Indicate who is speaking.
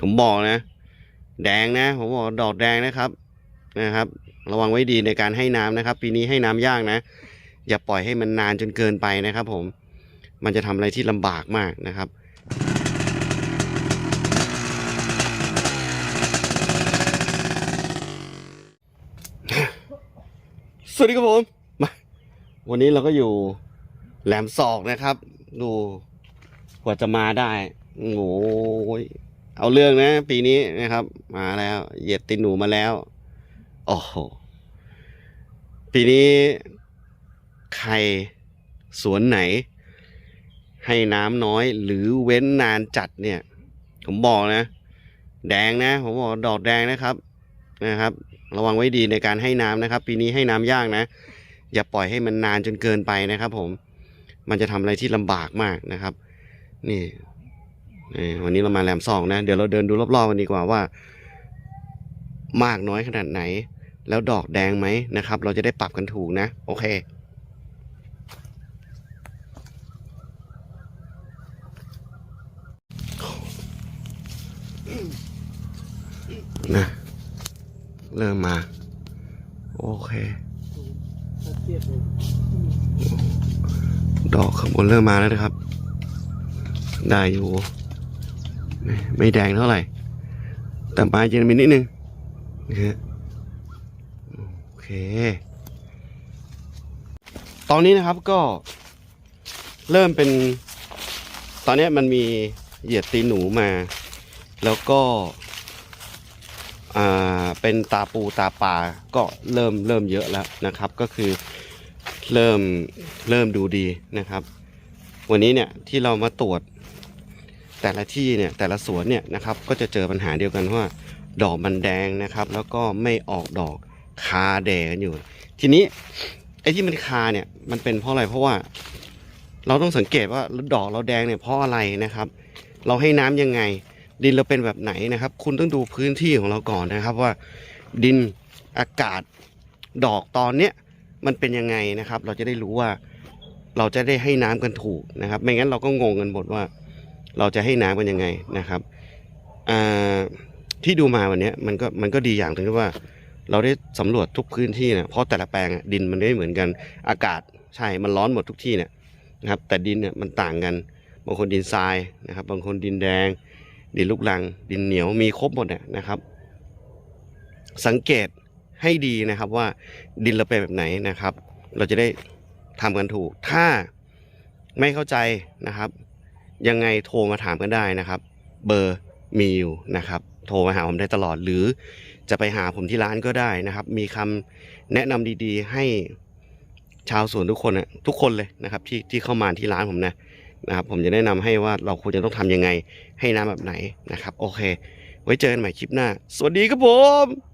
Speaker 1: ผมบอกนะ แดงนะ ผมบอกดอกแดงนะครับนะครับ ระวังไว้ดีในการให้น้ำนะครับ ปีนี้ให้น้ำยากนะ อย่าปล่อยให้มันนานจนเกินไปนะครับ ผม มันจะทำอะไรที่ลำบากมากนะครับสวัสดีครับผมมาวันนี้เราก็อยู่แหลมศอกนะครับ ดูกว่าจะมาได้ โอ้ เอาเรื่องนะ ปีนี้นะครับ มาแล้ว เหยียบตินหนูมาแล้ว โอ้โห ปีนี้ใครสวนไหน ให้น้ำน้อยหรือเว้นนานจัดเนี่ย ผมบอกนะ แดงนะ ผมบอกดอกแดงนะครับนะครับ ระวังไว้ดีในการให้น้ำนะครับ ปีนี้ให้น้ำยากนะ อย่าปล่อยให้มันนานจนเกินไปนะครับ ผม มันจะทำอะไรที่ลำบากมากนะครับ นี่นี่ วันนี้เรามาแหลมซองนะ เดี๋ยวเราเดินดูรอบๆกันดีกว่าว่า มากน้อยขนาดไหน แล้วดอกแดงไหมนะครับ เราจะได้ปรับกันถูกนะ โอเคนะเริ่มมา โอเค ดอกข้างบนเริ่มมาแล้วนะครับ ได้อยู่ ไม่แดงเท่าไหร่ แต่ปลายจะมีนิดนึงนะฮะโอเค ตอนนี้นะครับก็เริ่มเป็น ตอนนี้มันมีเหยียดตีนหนูมา แล้วก็อ่าเป็นตาปูตาปลาก็เริ่มเริ่มเยอะแล้วนะครับ ก็คือเริ่มเริ่มดูดีนะครับ วันนี้เนี่ยที่เรามาตรวจ แต่ละที่เนี่ยแต่ละสวนเนี่ยนะครับก็จะเจอปัญหาเดียวกันว่า ดอกมันแดงนะครับ แล้วก็ไม่ออกดอกคาแดงกันอยู่ ทีนี้ไอ้ที่มันคาเนี่ยมันเป็นเพราะอะไรเพราะว่า เราต้องสังเกตว่าดอกเราแดงเนี่ยเพราะอะไรนะครับ เราให้น้ำยังไง ดินเราเป็นแบบไหนนะครับ คุณต้องดูพื้นที่ของเราก่อนนะครับว่า ดินอากาศดอกตอนเนี้ยมันเป็นยังไงนะครับ เราจะได้รู้ว่า เราจะได้ให้น้ำกันถูกนะครับ ไม่งั้นเราก็งงกันหมดว่า เราจะให้น้ำกันยังไงนะครับที่ดูมาวันนี้มันก็มันก็ดีอย่างตรงที่ว่า เราได้สำรวจทุกพื้นที่นะเพราะแต่ละแปลงดินมันไม่เหมือนกัน อากาศใช่มันร้อนหมดทุกที่เนี่ยนะครับแต่ดินเนี่ยมันต่างกัน บางคนดินทรายนะครับ บางคนดินแดง ดินลูกรัง ดินเหนียวมีครบหมดเนี่ยนะครับ สังเกตให้ดีนะครับว่าดินเราเป็นแบบไหนนะครับ เราจะได้ทำกันถูกถ้าไม่เข้าใจนะครับ ยังไงโทรมาถามกันได้นะครับ เบอร์มีอยู่นะครับ โทรมาหาผมได้ตลอดหรือจะไปหาผมที่ร้านก็ได้นะครับ มีคำแนะนำดีๆ ให้ชาวสวนทุกคนนะทุกคนเลยนะครับที่ที่เข้ามาที่ร้านผมนะนะครับ ผมจะแนะนำให้ว่าเราควรจะต้องทำยังไงให้น้ำแบบไหนนะครับ โอเค ไว้เจอกันใหม่คลิปหน้า สวัสดีครับผม